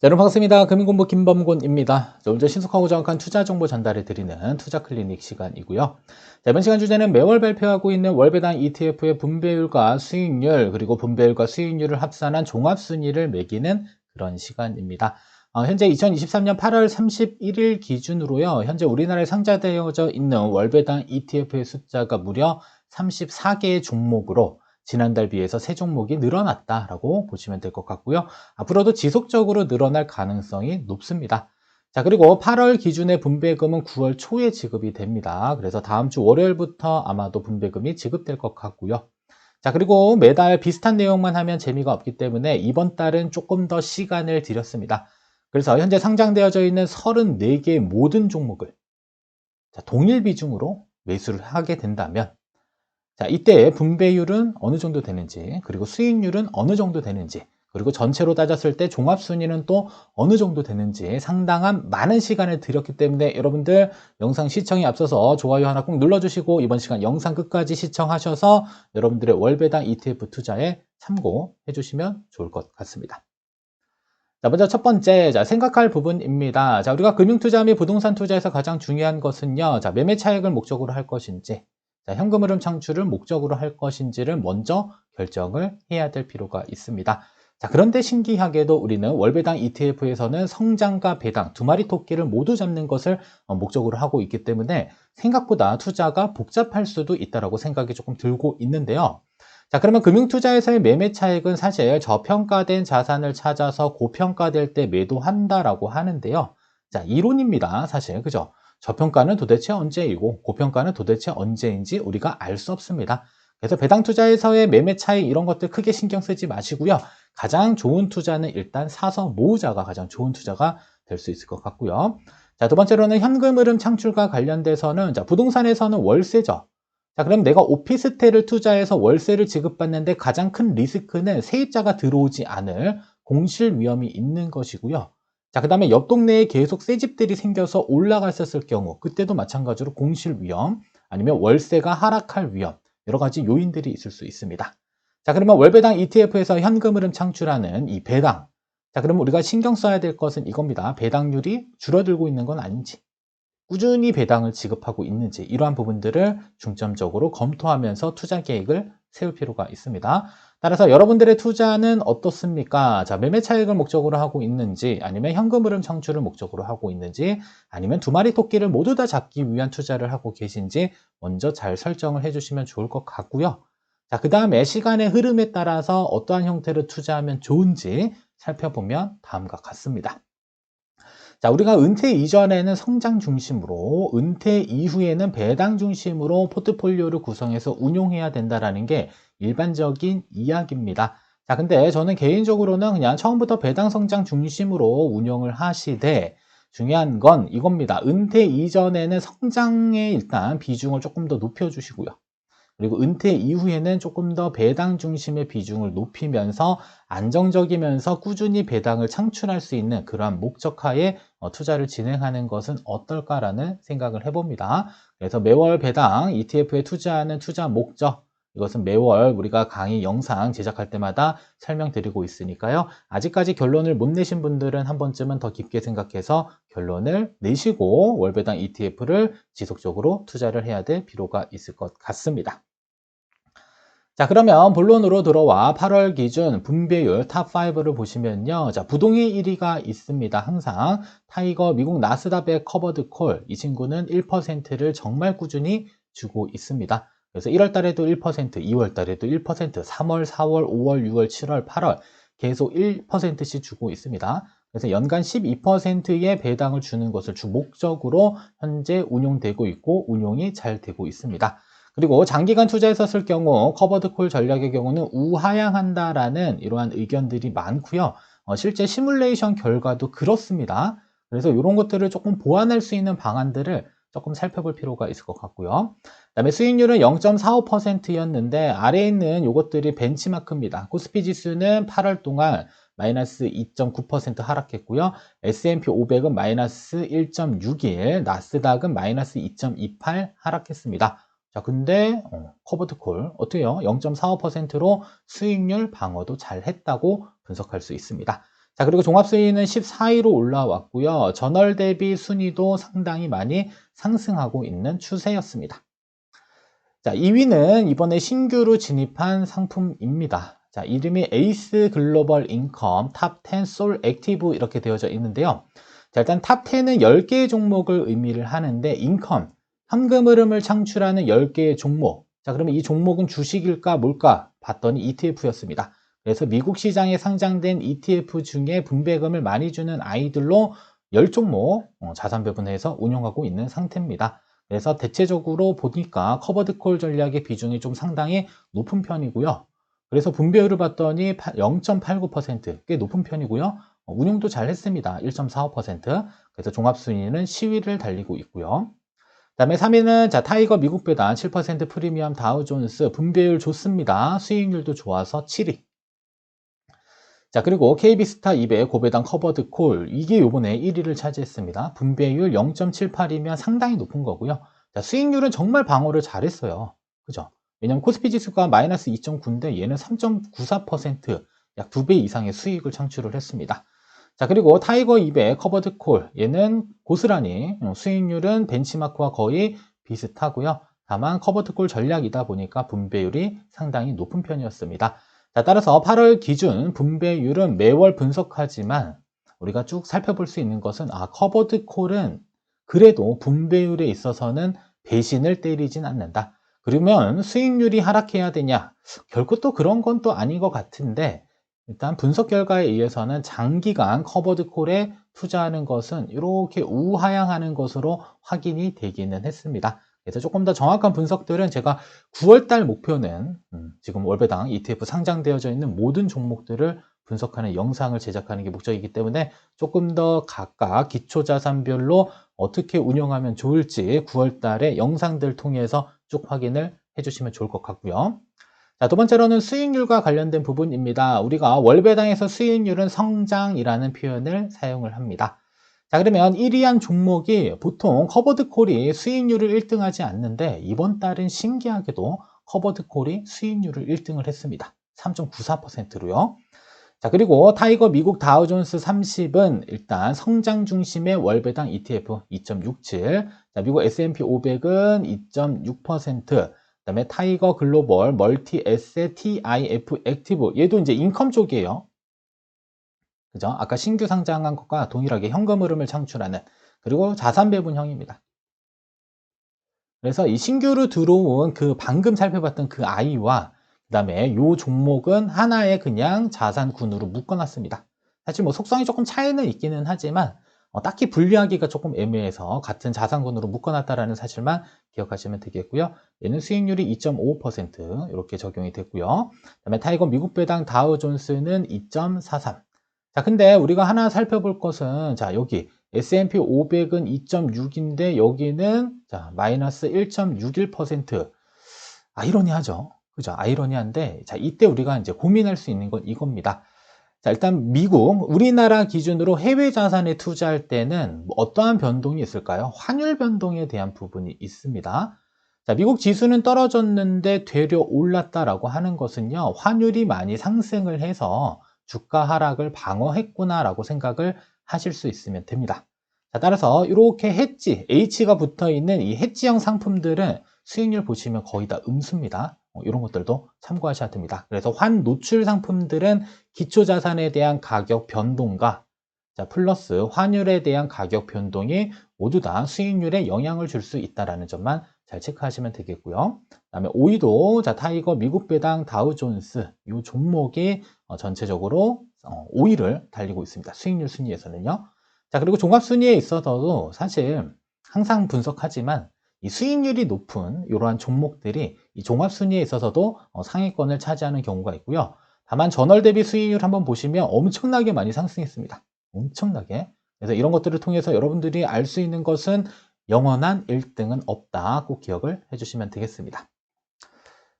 자, 여러분 반갑습니다. 금융공부 김범곤입니다. 자, 오늘 신속하고 정확한 투자 정보 전달해 드리는 투자 클리닉 시간이고요. 자, 이번 시간 주제는 매월 발표하고 있는 월배당 ETF의 분배율과 수익률 그리고 분배율과 수익률을 합산한 종합 순위를 매기는 그런 시간입니다. 어, 현재 2023년 8월 31일 기준으로요. 현재 우리나라에 상장되어져 있는 월배당 ETF의 숫자가 무려 34개의 종목으로 지난달 비해서 세 종목이 늘어났다라고 보시면 될 것 같고요. 앞으로도 지속적으로 늘어날 가능성이 높습니다. 자, 그리고 8월 기준의 분배금은 9월 초에 지급이 됩니다. 그래서 다음 주 월요일부터 아마도 분배금이 지급될 것 같고요. 자, 그리고 매달 비슷한 내용만 하면 재미가 없기 때문에 이번 달은 조금 더 시간을 들였습니다. 그래서 현재 상장되어져 있는 34개의 모든 종목을 자, 동일 비중으로 매수를 하게 된다면 자, 이때 분배율은 어느 정도 되는지, 그리고 수익률은 어느 정도 되는지, 그리고 전체로 따졌을 때 종합순위는 또 어느 정도 되는지 상당한 많은 시간을 들였기 때문에 여러분들 영상 시청에 앞서서 좋아요 하나 꼭 눌러주시고 이번 시간 영상 끝까지 시청하셔서 여러분들의 월배당 ETF 투자에 참고해 주시면 좋을 것 같습니다. 자, 먼저 첫 번째, 자, 생각할 부분입니다. 자, 우리가 금융투자 및 부동산 투자에서 가장 중요한 것은요, 자, 매매 차익을 목적으로 할 것인지, 자, 현금 흐름 창출을 목적으로 할 것인지를 먼저 결정을 해야 될 필요가 있습니다. 자, 그런데 신기하게도 우리는 월배당 ETF에서는 성장과 배당 두 마리 토끼를 모두 잡는 것을 어, 목적으로 하고 있기 때문에 생각보다 투자가 복잡할 수도 있다고 생각이 조금 들고 있는데요. 자, 그러면 금융투자에서의 매매 차익은 사실 저평가된 자산을 찾아서 고평가될 때 매도한다라고 하는데요. 자, 이론입니다. 사실. 그죠? 저평가는 도대체 언제이고 고평가는 도대체 언제인지 우리가 알 수 없습니다. 그래서 배당 투자에서의 매매 차이 이런 것들 크게 신경 쓰지 마시고요. 가장 좋은 투자는 일단 사서 모으자가 가장 좋은 투자가 될 수 있을 것 같고요. 자, 두 번째로는 현금 흐름 창출과 관련돼서는 자, 부동산에서는 월세죠. 자, 그럼 내가 오피스텔을 투자해서 월세를 지급받는데 가장 큰 리스크는 세입자가 들어오지 않을 공실 위험이 있는 것이고요. 자, 그 다음에 옆 동네에 계속 새 집들이 생겨서 올라갔었을 경우, 그때도 마찬가지로 공실 위험, 아니면 월세가 하락할 위험, 여러 가지 요인들이 있을 수 있습니다. 자, 그러면 월배당 ETF에서 현금 흐름 창출하는 이 배당. 자, 그러면 우리가 신경 써야 될 것은 이겁니다. 배당률이 줄어들고 있는 건 아닌지, 꾸준히 배당을 지급하고 있는지, 이러한 부분들을 중점적으로 검토하면서 투자 계획을 세울 필요가 있습니다. 따라서 여러분들의 투자는 어떻습니까? 자, 매매 차익을 목적으로 하고 있는지, 아니면 현금 흐름 창출을 목적으로 하고 있는지, 아니면 두 마리 토끼를 모두 다 잡기 위한 투자를 하고 계신지 먼저 잘 설정을 해주시면 좋을 것 같고요. 자, 그 다음에 시간의 흐름에 따라서 어떠한 형태로 투자하면 좋은지 살펴보면 다음과 같습니다. 자, 우리가 은퇴 이전에는 성장 중심으로, 은퇴 이후에는 배당 중심으로 포트폴리오를 구성해서 운용해야 된다라는 게 일반적인 이야기입니다. 자, 근데 저는 개인적으로는 그냥 처음부터 배당 성장 중심으로 운영을 하시되 중요한 건 이겁니다. 은퇴 이전에는 성장에 일단 비중을 조금 더 높여주시고요. 그리고 은퇴 이후에는 조금 더 배당 중심의 비중을 높이면서 안정적이면서 꾸준히 배당을 창출할 수 있는 그러한 목적하에 어, 투자를 진행하는 것은 어떨까라는 생각을 해봅니다. 그래서 매월 배당 ETF에 투자하는 투자 목적 이것은 매월 우리가 강의 영상 제작할 때마다 설명드리고 있으니까요. 아직까지 결론을 못 내신 분들은 한 번쯤은 더 깊게 생각해서 결론을 내시고 월배당 ETF를 지속적으로 투자를 해야 될 필요가 있을 것 같습니다. 자 그러면 본론으로 들어와 8월 기준 분배율 탑5를 보시면요 자 부동의 1위가 있습니다 항상 타이거 미국 나스다백 커버드 콜 이 친구는 1%를 정말 꾸준히 주고 있습니다 그래서 1월 달에도 1%, 2월 달에도 1%, 3월, 4월, 5월, 6월, 7월, 8월 계속 1%씩 주고 있습니다. 그래서 연간 12%의 배당을 주는 것을 주 목적으로 현재 운용되고 있고 운용이 잘 되고 있습니다. 그리고 장기간 투자했었을 경우 커버드콜 전략의 경우는 우하향한다라는 이러한 의견들이 많고요. 어, 실제 시뮬레이션 결과도 그렇습니다. 그래서 이런 것들을 조금 보완할 수 있는 방안들을 조금 살펴볼 필요가 있을 것 같고요. 그 다음에 수익률은 0.45%였는데 아래에 있는 이것들이 벤치마크입니다. 코스피 지수는 8월 동안 마이너스 2.9% 하락했고요. S&P 500은 마이너스 1.61, 나스닥은 마이너스 2.28 하락했습니다. 자, 근데 어, 커버드콜 어떻게 요? 0.45%로 수익률 방어도 잘 했다고 분석할 수 있습니다. 자, 그리고 종합 순위는 14위로 올라왔고요. 전월 대비 순위도 상당히 많이 상승하고 있는 추세였습니다. 자, 2위는 이번에 신규로 진입한 상품입니다. 자, 이름이 에이스 글로벌 인컴 탑10 솔 액티브 이렇게 되어져 있는데요. 자, 일단 탑10은 10개의 종목을 의미를 하는데 인컴, 현금 흐름을 창출하는 10개의 종목. 자, 그러면 이 종목은 주식일까 뭘까 봤더니 ETF였습니다. 그래서 미국 시장에 상장된 ETF 중에 분배금을 많이 주는 아이들로 10종목 어, 자산 배분해서 운영하고 있는 상태입니다. 그래서 대체적으로 보니까 커버드콜 전략의 비중이 좀 상당히 높은 편이고요. 그래서 분배율을 봤더니 0.89%꽤 높은 편이고요. 어, 운용도 잘 했습니다. 1.45%. 그래서 종합순위는 시위를 달리고 있고요. 다음에 3위는 자 타이거 미국 배당 7% 프리미엄 다우존스 분배율 좋습니다. 수익률도 좋아서 7위. 자, 그리고 KB스타 200 고배당 커버드 콜. 이게 요번에 1위를 차지했습니다. 분배율 0.78이면 상당히 높은 거고요. 자, 수익률은 정말 방어를 잘했어요. 그죠? 왜냐면 코스피 지수가 마이너스 2.9인데 얘는 3.94%, 약 2배 이상의 수익을 창출을 했습니다. 자, 그리고 타이거 200 커버드 콜. 얘는 고스란히 어, 수익률은 벤치마크와 거의 비슷하고요. 다만 커버드 콜 전략이다 보니까 분배율이 상당히 높은 편이었습니다. 자, 따라서 8월 기준 분배율은 매월 분석하지만 우리가 쭉 살펴볼 수 있는 것은 아, 커버드 콜은 그래도 분배율에 있어서는 배신을 때리진 않는다. 그러면 수익률이 하락해야 되냐? 결코 또 그런 건 또 아닌 것 같은데 일단 분석 결과에 의해서는 장기간 커버드 콜에 투자하는 것은 이렇게 우하향하는 것으로 확인이 되기는 했습니다. 그래서 조금 더 정확한 분석들은 제가 9월달 목표는 음, 지금 월배당 ETF 상장되어져 있는 모든 종목들을 분석하는 영상을 제작하는 게 목적이기 때문에 조금 더 각각 기초자산별로 어떻게 운영하면 좋을지 9월달에 영상들 통해서 쭉 확인을 해주시면 좋을 것 같고요. 자, 두 번째로는 수익률과 관련된 부분입니다. 우리가 월배당에서 수익률은 성장이라는 표현을 사용을 합니다. 자, 그러면 1위한 종목이 보통 커버드콜이 수익률을 1등 하지 않는데 이번 달은 신기하게도 커버드콜이 수익률을 1등을 했습니다. 3.94%로요. 자, 그리고 타이거 미국 다우존스 30은 일단 성장 중심의 월배당 ETF 2.67. 자, 미국 S&P 500은 2.6%. 그 다음에 타이거 글로벌 멀티 에셋 TIF 액티브. 얘도 이제 인컴 쪽이에요. 그죠? 아까 신규 상장한 것과 동일하게 현금 흐름을 창출하는 그리고 자산 배분형입니다. 그래서 이 신규로 들어온 그 방금 살펴봤던 그 아이와 그 다음에 이 종목은 하나의 그냥 자산군으로 묶어놨습니다. 사실 뭐 속성이 조금 차이는 있기는 하지만 어, 딱히 분리하기가 조금 애매해서 같은 자산군으로 묶어놨다라는 사실만 기억하시면 되겠고요. 얘는 수익률이 2.55% 이렇게 적용이 됐고요. 그다음에 타이거 미국 배당 다우 존스는 2.43. 자, 근데 우리가 하나 살펴볼 것은 자, 여기 S&P 500은 2.6인데 여기는 자, 마이너스 1.61%. 아이러니하죠. 그죠? 아이러니한데 자, 이때 우리가 이제 고민할 수 있는 건 이겁니다. 자, 일단 미국, 우리나라 기준으로 해외 자산에 투자할 때는 뭐 어떠한 변동이 있을까요? 환율 변동에 대한 부분이 있습니다. 자, 미국 지수는 떨어졌는데 되려 올랐다라고 하는 것은요, 환율이 많이 상승을 해서 주가 하락을 방어했구나라고 생각을 하실 수 있으면 됩니다. 자, 따라서 이렇게 해지, H가 붙어 있는 이 해지형 상품들은 수익률 보시면 거의 다 음수입니다. 어, 이런 것들도 참고하셔야 됩니다. 그래서 환 노출 상품들은 기초 자산에 대한 가격 변동과 자, 플러스 환율에 대한 가격 변동이 모두 다 수익률에 영향을 줄 수 있다는 점만 잘 체크하시면 되겠고요. 그다음에 5위도 자 타이거 미국 배당 다우존스 이 종목이 어, 전체적으로 어, 5위를 달리고 있습니다. 수익률 순위에서는요. 자 그리고 종합 순위에 있어서도 사실 항상 분석하지만 이 수익률이 높은 이러한 종목들이 이 종합 순위에 있어서도 어, 상위권을 차지하는 경우가 있고요. 다만 전월 대비 수익률 한번 보시면 엄청나게 많이 상승했습니다. 엄청나게. 그래서 이런 것들을 통해서 여러분들이 알 수 있는 것은 영원한 1등은 없다. 꼭 기억을 해주시면 되겠습니다.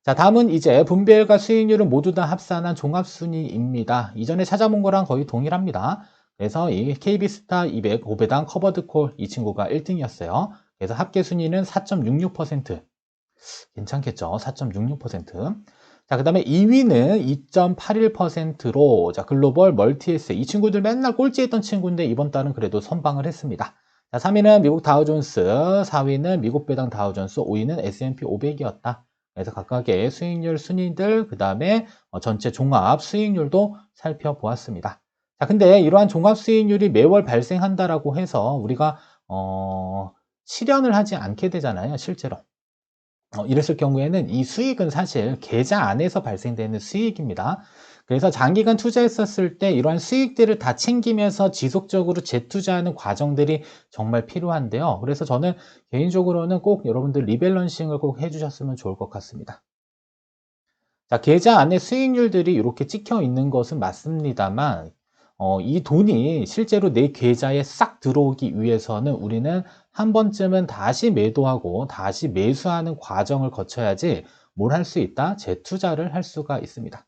자, 다음은 이제 분배율과 수익률을 모두 다 합산한 종합순위입니다. 이전에 찾아본 거랑 거의 동일합니다. 그래서 이 KB스타 200 5배당 커버드콜 이 친구가 1등이었어요. 그래서 합계 순위는 4.66%. 괜찮겠죠? 4.66%. 자, 그 다음에 2위는 2.81%로, 자, 글로벌 멀티에스. 이 친구들 맨날 꼴찌했던 친구인데 이번 달은 그래도 선방을 했습니다. 자, 3위는 미국 다우존스, 4위는 미국 배당 다우존스, 5위는 S&P 500이었다. 그래서 각각의 수익률 순위들, 그 다음에 어, 전체 종합 수익률도 살펴보았습니다. 자, 근데 이러한 종합 수익률이 매월 발생한다라고 해서 우리가 어, 실현을 하지 않게 되잖아요, 실제로. 어, 이랬을 경우에는 이 수익은 사실 계좌 안에서 발생되는 수익입니다. 그래서 장기간 투자했었을 때 이러한 수익들을 다 챙기면서 지속적으로 재투자하는 과정들이 정말 필요한데요. 그래서 저는 개인적으로는 꼭 여러분들 리밸런싱을 꼭 해주셨으면 좋을 것 같습니다. 자, 계좌 안에 수익률들이 이렇게 찍혀 있는 것은 맞습니다만, 어, 이 돈이 실제로 내 계좌에 싹 들어오기 위해서는 우리는 한 번쯤은 다시 매도하고 다시 매수하는 과정을 거쳐야지 뭘 할 수 있다? 재투자를 할 수가 있습니다.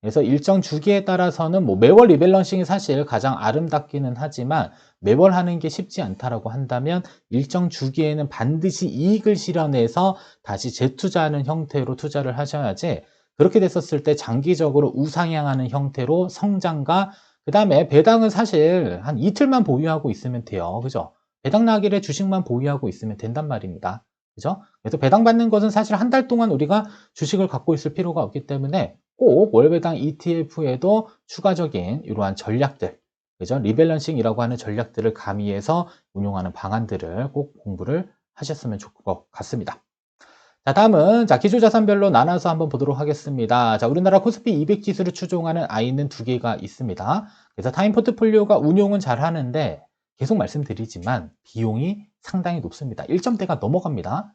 그래서 일정 주기에 따라서는 뭐 매월 리밸런싱이 사실 가장 아름답기는 하지만 매월 하는 게 쉽지 않다라고 한다면 일정 주기에는 반드시 이익을 실현해서 다시 재투자하는 형태로 투자를 하셔야지 그렇게 됐었을 때 장기적으로 우상향하는 형태로 성장과 그 다음에 배당은 사실 한 이틀만 보유하고 있으면 돼요. 그죠? 배당 나길래 주식만 보유하고 있으면 된단 말입니다. 그죠? 그래서 배당 받는 것은 사실 한 달 동안 우리가 주식을 갖고 있을 필요가 없기 때문에 꼭 월배당 ETF에도 추가적인 이러한 전략들, 그죠? 리밸런싱이라고 하는 전략들을 가미해서 운용하는 방안들을 꼭 공부를 하셨으면 좋을 것 같습니다. 자, 다음은 자, 기초 자산별로 나눠서 한번 보도록 하겠습니다. 자, 우리나라 코스피 200 지수를 추종하는 아이는 두 개가 있습니다. 그래서 타임 포트폴리오가 운용은 잘 하는데 계속 말씀드리지만 비용이 상당히 높습니다. 1점대가 넘어갑니다.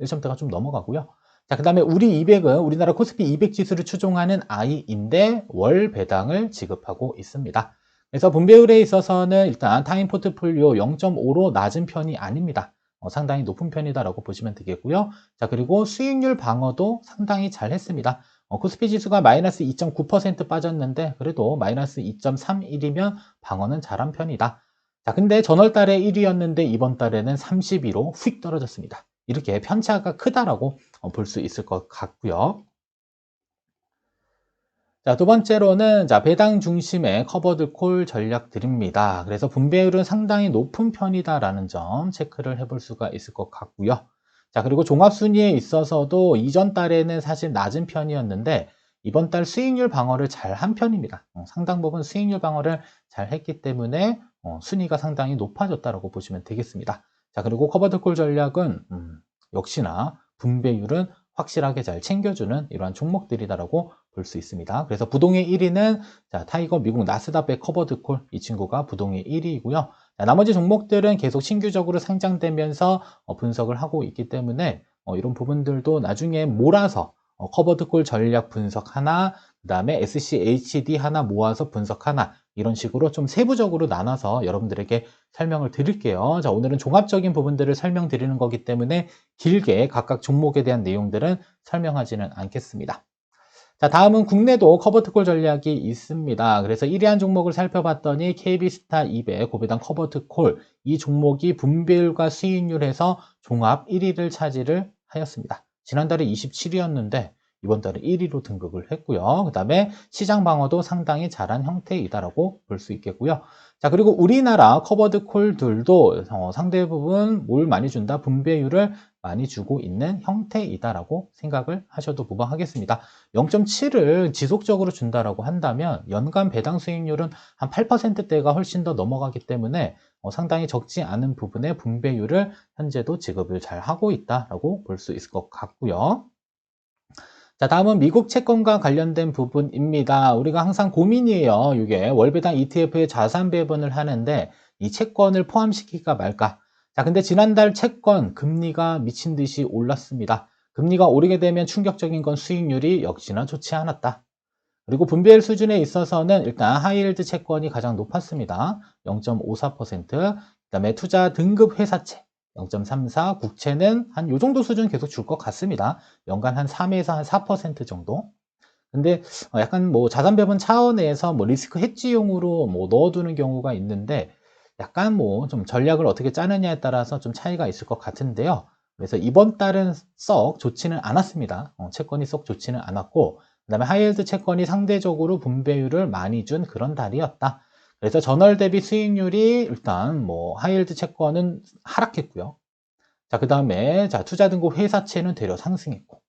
1점대가 어, 좀 넘어가고요. 자, 그 다음에 우리 200은 우리나라 코스피 200 지수를 추종하는 I인데 월 배당을 지급하고 있습니다. 그래서 분배율에 있어서는 일단 타임 포트폴리오 0.5로 낮은 편이 아닙니다. 어, 상당히 높은 편이다라고 보시면 되겠고요. 자, 그리고 수익률 방어도 상당히 잘 했습니다. 어, 코스피 지수가 마이너스 2.9% 빠졌는데 그래도 마이너스 2.31이면 방어는 잘한 편이다. 자, 근데 전월 달에 1위였는데 이번 달에는 32로 휙 떨어졌습니다. 이렇게 편차가 크다라고 어, 볼수 있을 것 같고요. 자, 두 번째로는 자, 배당 중심의 커버드 콜 전략들입니다. 그래서 분배율은 상당히 높은 편이다라는 점 체크를 해볼 수가 있을 것 같고요. 자, 그리고 종합순위에 있어서도 이전 달에는 사실 낮은 편이었는데 이번 달 수익률 방어를 잘 한 편입니다. 어, 상당 부분 수익률 방어를 잘 했기 때문에 어, 순위가 상당히 높아졌다고 보시면 되겠습니다. 자, 그리고 커버드 콜 전략은 음, 역시나 분배율은 확실하게 잘 챙겨주는 이러한 종목들이다라고 볼 수 있습니다. 그래서 부동의 1위는 자, 타이거 미국 나스닥백 커버드 콜 이 친구가 부동의 1위이고요. 자, 나머지 종목들은 계속 신규적으로 상장되면서 어, 분석을 하고 있기 때문에 어, 이런 부분들도 나중에 몰아서 어, 커버드 콜 전략 분석 하나, 그 다음에 SCHD 하나 모아서 분석 하나 이런 식으로 좀 세부적으로 나눠서 여러분들에게 설명을 드릴게요. 자, 오늘은 종합적인 부분들을 설명드리는 거기 때문에 길게 각각 종목에 대한 내용들은 설명하지는 않겠습니다. 자, 다음은 국내도 커버트콜 전략이 있습니다. 그래서 1위한 종목을 살펴봤더니 KB스타 200 고배당 커버트콜 이 종목이 분배율과 수익률에서 종합 1위를 차지를 하였습니다. 지난달에 27위였는데 이번 달에 1위로 등극을 했고요. 그 다음에 시장 방어도 상당히 잘한 형태이다라고 볼 수 있겠고요. 자, 그리고 우리나라 커버드 콜들도 어, 상대 부분 뭘 많이 준다? 분배율을 많이 주고 있는 형태이다라고 생각을 하셔도 무방하겠습니다. 0.7을 지속적으로 준다라고 한다면 연간 배당 수익률은 한 8%대가 훨씬 더 넘어가기 때문에 어, 상당히 적지 않은 부분의 분배율을 현재도 지급을 잘 하고 있다라고 볼 수 있을 것 같고요. 자, 다음은 미국 채권과 관련된 부분입니다. 우리가 항상 고민이에요. 이게 월배당 ETF의 자산 배분을 하는데 이 채권을 포함시킬까 말까. 자, 근데 지난달 채권 금리가 미친 듯이 올랐습니다. 금리가 오르게 되면 충격적인 건 수익률이 역시나 좋지 않았다. 그리고 분배율 수준에 있어서는 일단 하이힐드 채권이 가장 높았습니다. 0.54%, 그 다음에 투자 등급 회사채, 0.34, 국채는 한 요 정도 수준 계속 줄 것 같습니다. 연간 한 3에서 한 4% 정도. 근데 어, 약간 뭐 자산 배분 차원에서 뭐 리스크 해지용으로 뭐 넣어두는 경우가 있는데 약간 뭐 좀 전략을 어떻게 짜느냐에 따라서 좀 차이가 있을 것 같은데요. 그래서 이번 달은 썩 좋지는 않았습니다. 어, 채권이 썩 좋지는 않았고, 그 다음에 하이힐드 채권이 상대적으로 분배율을 많이 준 그런 달이었다. 그래서 전월 대비 수익률이 일단 뭐 하이힐드 채권은 하락했고요. 자, 그 다음에 자, 투자 등급 회사채는 되려 상승했고,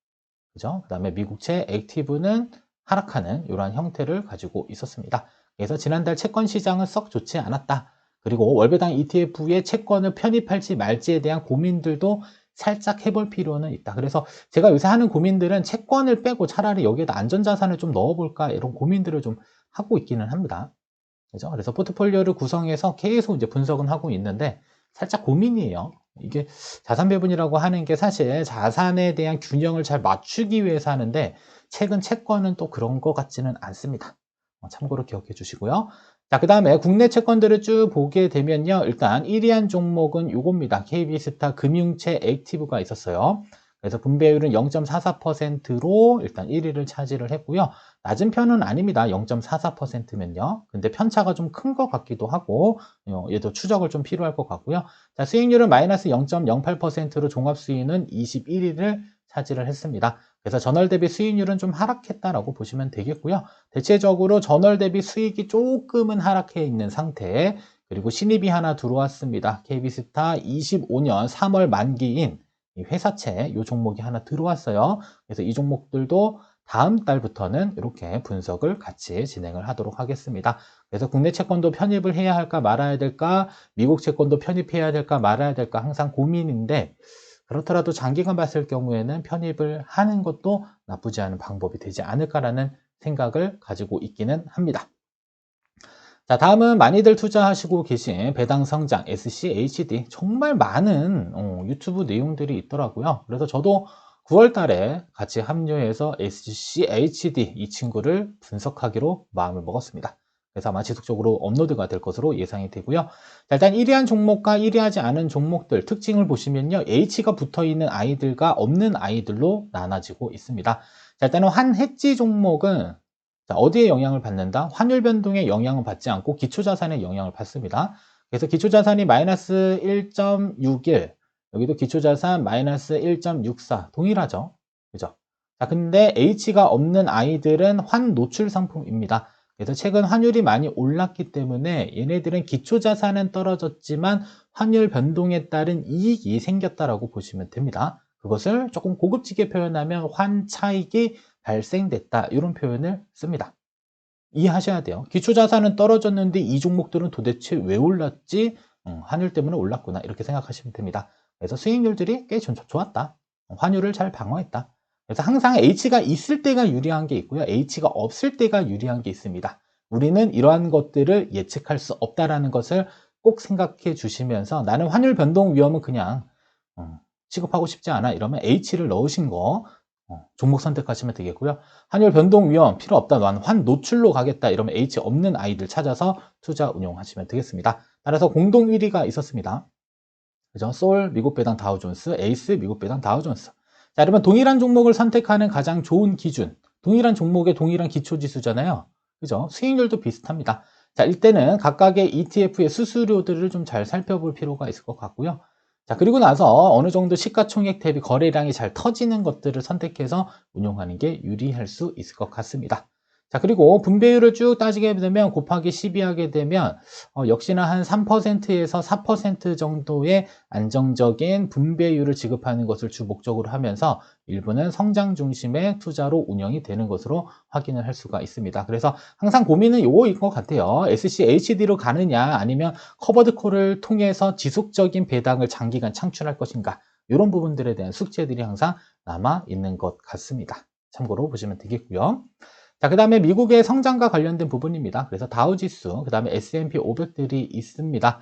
그죠? 그 다음에 미국채 액티브는 하락하는 이러한 형태를 가지고 있었습니다. 그래서 지난달 채권 시장은 썩 좋지 않았다. 그리고 월배당 ETF에 채권을 편입할지 말지에 대한 고민들도 살짝 해볼 필요는 있다. 그래서 제가 요새 하는 고민들은 채권을 빼고 차라리 여기에다 안전자산을 좀 넣어볼까 이런 고민들을 좀 하고 있기는 합니다. 그죠? 그래서 포트폴리오를 구성해서 계속 이제 분석은 하고 있는데 살짝 고민이에요. 이게 자산 배분이라고 하는 게 사실 자산에 대한 균형을 잘 맞추기 위해서 하는데 최근 채권은 또 그런 것 같지는 않습니다. 어, 참고로 기억해 주시고요. 자, 그 다음에 국내 채권들을 쭉 보게 되면요. 일단 1위 한 종목은 요겁니다. KB스타 금융채 액티브가 있었어요. 그래서 분배율은 0.44%로 일단 1위를 차지를 했고요. 낮은 편은 아닙니다. 0.44%면요. 근데 편차가 좀 큰 것 같기도 하고 어, 얘도 추적을 좀 필요할 것 같고요. 자, 수익률은 마이너스 0.08%로 종합 수익은 21위를 차지를 했습니다. 그래서 전월 대비 수익률은 좀 하락했다라고 보시면 되겠고요. 대체적으로 전월 대비 수익이 조금은 하락해 있는 상태. 그리고 신입이 하나 들어왔습니다. KB스타 25년 3월 만기인 회사채 이 종목이 하나 들어왔어요. 그래서 이 종목들도 다음 달부터는 이렇게 분석을 같이 진행을 하도록 하겠습니다. 그래서 국내 채권도 편입을 해야 할까 말아야 될까, 미국 채권도 편입해야 될까 말아야 될까 항상 고민인데 그렇더라도 장기간 봤을 경우에는 편입을 하는 것도 나쁘지 않은 방법이 되지 않을까라는 생각을 가지고 있기는 합니다. 자, 다음은 많이들 투자하시고 계신 배당 성장 SCHD 정말 많은 어, 유튜브 내용들이 있더라고요. 그래서 저도 9월 달에 같이 합류해서 SCHD 이 친구를 분석하기로 마음을 먹었습니다. 그래서 아마 지속적으로 업로드가 될 것으로 예상이 되고요. 자, 일단 1위한 종목과 1위하지 않은 종목들 특징을 보시면요. H가 붙어 있는 아이들과 없는 아이들로 나눠지고 있습니다. 자, 일단은 한 해지 종목은 자, 어디에 영향을 받는다? 환율 변동에 영향을 받지 않고 기초자산에 영향을 받습니다. 그래서 기초자산이 마이너스 1.61, 여기도 기초자산 마이너스 1.64 동일하죠. 그죠? 자, 근데 H가 없는 아이들은 환 노출 상품입니다. 그래서 최근 환율이 많이 올랐기 때문에 얘네들은 기초자산은 떨어졌지만 환율 변동에 따른 이익이 생겼다라고 보시면 됩니다. 그것을 조금 고급지게 표현하면 환 차익이 발생됐다 이런 표현을 씁니다. 이해하셔야 돼요. 기초자산은 떨어졌는데 이 종목들은 도대체 왜 올랐지? 음, 환율 때문에 올랐구나 이렇게 생각하시면 됩니다. 그래서 수익률들이 꽤 좋았다. 환율을 잘 방어했다. 그래서 항상 H가 있을 때가 유리한 게 있고요. H가 없을 때가 유리한 게 있습니다. 우리는 이러한 것들을 예측할 수 없다라는 것을 꼭 생각해 주시면서 나는 환율 변동 위험은 그냥 어, 취급하고 싶지 않아 이러면 H를 넣으신 거 어, 종목 선택하시면 되겠고요. 환율 변동 위험 필요 없다. 나는 환 노출로 가겠다. 이러면 H 없는 아이들 찾아서 투자 운용하시면 되겠습니다. 따라서 공동 1위가 있었습니다. 그죠? 솔 미국 배당 다우존스, 에이스 미국 배당 다우존스. 자, 여러분 동일한 종목을 선택하는 가장 좋은 기준. 동일한 종목의 동일한 기초 지수잖아요. 그죠? 수익률도 비슷합니다. 자, 이때는 각각의 ETF의 수수료들을 좀 잘 살펴볼 필요가 있을 것 같고요. 자, 그리고 나서 어느 정도 시가총액 대비 거래량이 잘 터지는 것들을 선택해서 운용하는 게 유리할 수 있을 것 같습니다. 자, 그리고 분배율을 쭉 따지게 되면 곱하기 12 하게 되면 어, 역시나 한 3%에서 4% 정도의 안정적인 분배율을 지급하는 것을 주 목적으로 하면서 일부는 성장 중심의 투자로 운영이 되는 것으로 확인을 할 수가 있습니다. 그래서 항상 고민은 요거인 것 같아요. SCHD로 가느냐 아니면 커버드 콜을 통해서 지속적인 배당을 장기간 창출할 것인가 이런 부분들에 대한 숙제들이 항상 남아 있는 것 같습니다. 참고로 보시면 되겠고요. 자, 그 다음에 미국의 성장과 관련된 부분입니다. 그래서 다우지수, 그 다음에 S&P 500들이 있습니다.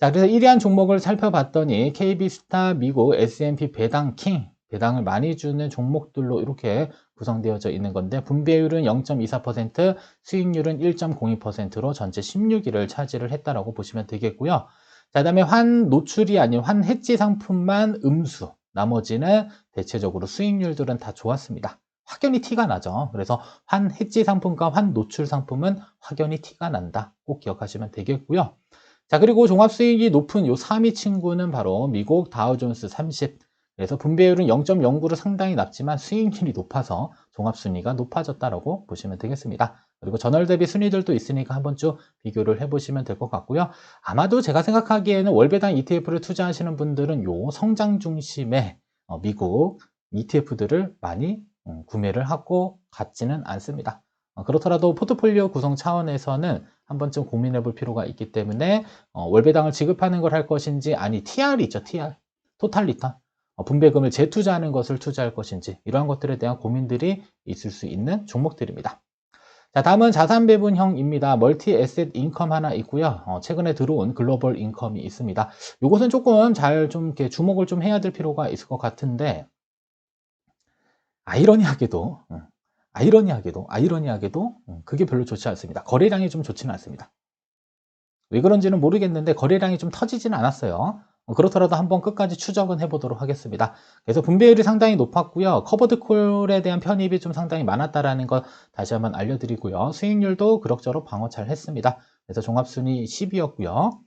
자, 그래서 1위한 종목을 살펴봤더니 KB스타 미국 S&P 배당 킹, 배당을 많이 주는 종목들로 이렇게 구성되어져 있는 건데 분배율은 0.24%, 수익률은 1.02%로 전체 16위를 차지를 했다라고 보시면 되겠고요. 자, 그다음에 환 노출이 아닌 환 해지 상품만 음수, 나머지는 대체적으로 수익률들은 다 좋았습니다. 확연히 티가 나죠. 그래서 환 해지 상품과 환 노출 상품은 확연히 티가 난다. 꼭 기억하시면 되겠고요. 자, 그리고 종합 수익이 높은 요 3위 친구는 바로 미국 다우존스 30, 그래서 분배율은 0.09로 상당히 낮지만 수익률이 높아서 종합 순위가 높아졌다라고 보시면 되겠습니다. 그리고 전월 대비 순위들도 있으니까 한번 쭉 비교를 해보시면 될 것 같고요. 아마도 제가 생각하기에는 월배당 ETF를 투자하시는 분들은 요 성장 중심의 어, 미국 ETF들을 많이 음, 구매를 하고 갖지는 않습니다. 어, 그렇더라도 포트폴리오 구성 차원에서는 한 번쯤 고민해 볼 필요가 있기 때문에 어, 월배당을 지급하는 걸 할 것인지 아니 TR이 있죠 TR 토탈 리턴 어, 분배금을 재투자하는 것을 투자할 것인지 이러한 것들에 대한 고민들이 있을 수 있는 종목들입니다. 자, 다음은 자산 배분형입니다. 멀티 에셋 인컴 하나 있고요. 어, 최근에 들어온 글로벌 인컴이 있습니다. 이것은 조금 잘 좀 이렇게 주목을 좀 해야 될 필요가 있을 것 같은데 아이러니하게도 음, 아이러니하게도 아이러니하게도 음, 그게 별로 좋지 않습니다. 거래량이 좀 좋지는 않습니다. 왜 그런지는 모르겠는데 거래량이 좀 터지지는 않았어요. 어, 그렇더라도 한번 끝까지 추적은 해보도록 하겠습니다. 그래서 분배율이 상당히 높았고요. 커버드 콜에 대한 편입이 좀 상당히 많았다라는 것 다시 한번 알려드리고요. 수익률도 그럭저럭 방어 잘 했습니다. 그래서 종합순위 10위였고요.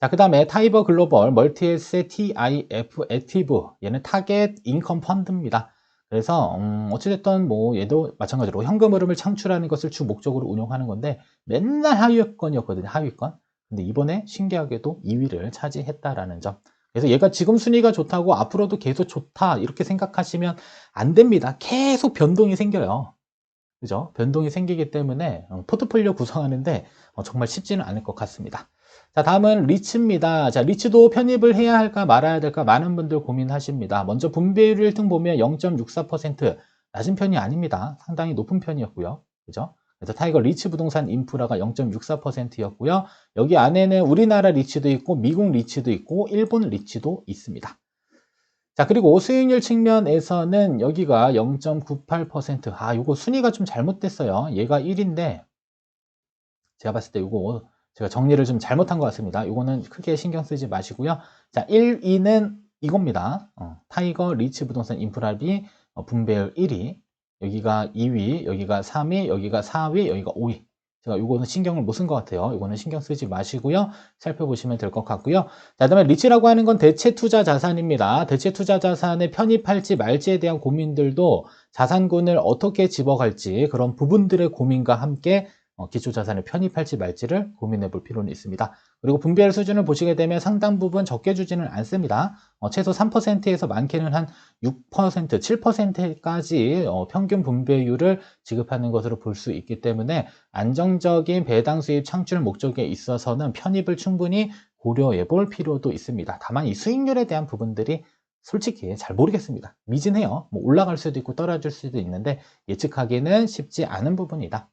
자, 그 다음에 타이버 글로벌 멀티에셋 TIF 액티브 얘는 타겟 인컴 펀드입니다. 그래서 음, 어찌됐든 뭐 얘도 마찬가지로 현금 흐름을 창출하는 것을 주 목적으로 운용하는 건데 맨날 하위권이었거든요. 하위권. 근데 이번에 신기하게도 2위를 차지했다라는 점. 그래서 얘가 지금 순위가 좋다고 앞으로도 계속 좋다 이렇게 생각하시면 안 됩니다. 계속 변동이 생겨요. 그죠? 변동이 생기기 때문에 어, 포트폴리오 구성하는데 어, 정말 쉽지는 않을 것 같습니다. 자, 다음은 리츠입니다. 자, 리츠도 편입을 해야 할까 말아야 될까 많은 분들 고민하십니다. 먼저 분배율을 1등 보면 0.64% 낮은 편이 아닙니다. 상당히 높은 편이었고요. 그죠? 그래서 타이거 리츠 부동산 인프라가 0.64%였고요. 여기 안에는 우리나라 리츠도 있고 미국 리츠도 있고 일본 리츠도 있습니다. 자, 그리고 수익률 측면에서는 여기가 0.98%. 아, 요거 순위가 좀 잘못됐어요. 얘가 1인데 제가 봤을 때 요거 제가 정리를 좀 잘못한 것 같습니다. 요거는 크게 신경 쓰지 마시고요. 자, 1, 2는 이겁니다. 어, 타이거 리츠 부동산 인프라비 어, 분배율 1위. 여기가 2위, 여기가 3위, 여기가 4위, 여기가 5위. 제가 이거는 신경을 못 쓴 것 같아요. 이거는 신경 쓰지 마시고요. 살펴보시면 될 것 같고요. 자, 그다음에 리츠라고 하는 건 대체 투자 자산입니다. 대체 투자 자산에 편입할지 말지에 대한 고민들도 자산군을 어떻게 집어갈지 그런 부분들의 고민과 함께 어, 기초자산을 편입할지 말지를 고민해 볼 필요는 있습니다. 그리고 분배율 수준을 보시게 되면 상당 부분 적게 주지는 않습니다. 어, 최소 3%에서 많게는 한 6%, 7%까지 어, 평균 분배율을 지급하는 것으로 볼 수 있기 때문에 안정적인 배당 수입 창출 목적에 있어서는 편입을 충분히 고려해 볼 필요도 있습니다. 다만 이 수익률에 대한 부분들이 솔직히 잘 모르겠습니다. 미진해요. 뭐 올라갈 수도 있고 떨어질 수도 있는데 예측하기는 쉽지 않은 부분이다.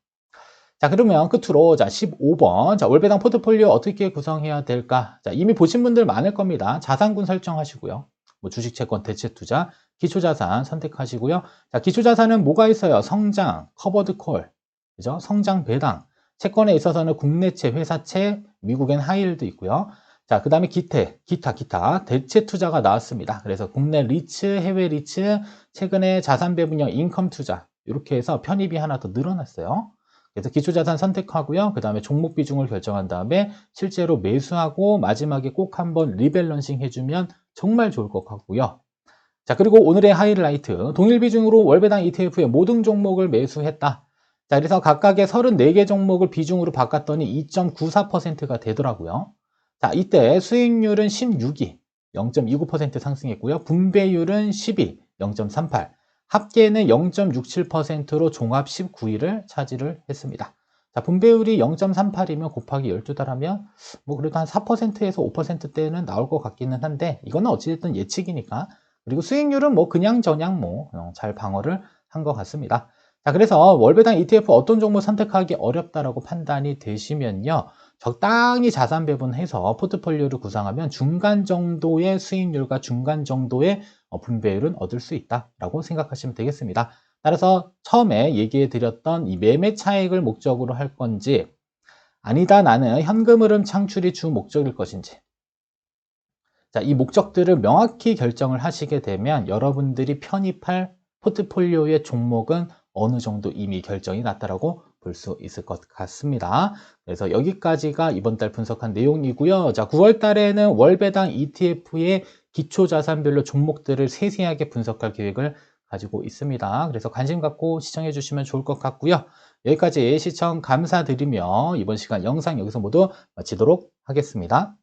자, 그러면 끝으로 자, 15번. 자, 월배당 포트폴리오 어떻게 구성해야 될까? 자, 이미 보신 분들 많을 겁니다. 자산군 설정하시고요. 뭐 주식 채권 대체 투자, 기초 자산 선택하시고요. 자, 기초 자산은 뭐가 있어요? 성장, 커버드 콜. 그죠? 성장 배당. 채권에 있어서는 국내채, 회사채, 미국엔 하이힐도 있고요. 자, 그 다음에 기태, 기타, 기타, 대체 투자가 나왔습니다. 그래서 국내 리츠, 해외 리츠, 최근에 자산 배분형 인컴 투자, 이렇게 해서 편입이 하나 더 늘어났어요. 그래서 기초자산 선택하고요. 그 다음에 종목 비중을 결정한 다음에 실제로 매수하고 마지막에 꼭 한번 리밸런싱 해주면 정말 좋을 것 같고요. 자, 그리고 오늘의 하이라이트. 동일 비중으로 월배당 ETF의 모든 종목을 매수했다. 자, 그래서 각각의 34개 종목을 비중으로 바꿨더니 2.94%가 되더라고요. 자, 이때 수익률은 16위, 0.29% 상승했고요. 분배율은 12, 0.38. 합계는 0.67%로 종합 19위를 차지를 했습니다. 자, 분배율이 0.38이면 곱하기 12달 하면 뭐 그래도 한 4%에서 5%대는 나올 것 같기는 한데 이거는 어찌됐든 예측이니까 그리고 수익률은 뭐 그냥 저냥 뭐잘 어, 방어를 한 것 같습니다. 자, 그래서 월배당 ETF 어떤 종목 선택하기 어렵다라고 판단이 되시면요. 적당히 자산 배분해서 포트폴리오를 구성하면 중간 정도의 수익률과 중간 정도의 어, 분배율은 얻을 수 있다라고 생각하시면 되겠습니다. 따라서 처음에 얘기해 드렸던 이 매매 차익을 목적으로 할 건지 아니다 나는 현금 흐름 창출이 주 목적일 것인지 자, 이 목적들을 명확히 결정을 하시게 되면 여러분들이 편입할 포트폴리오의 종목은 어느 정도 이미 결정이 났다라고 볼 수 있을 것 같습니다. 그래서 여기까지가 이번 달 분석한 내용이고요. 자, 9월 달에는 월배당 ETF의 기초 자산별로 종목들을 세세하게 분석할 계획을 가지고 있습니다. 그래서 관심 갖고 시청해 주시면 좋을 것 같고요. 여기까지 시청 감사드리며 이번 시간 영상 여기서 모두 마치도록 하겠습니다.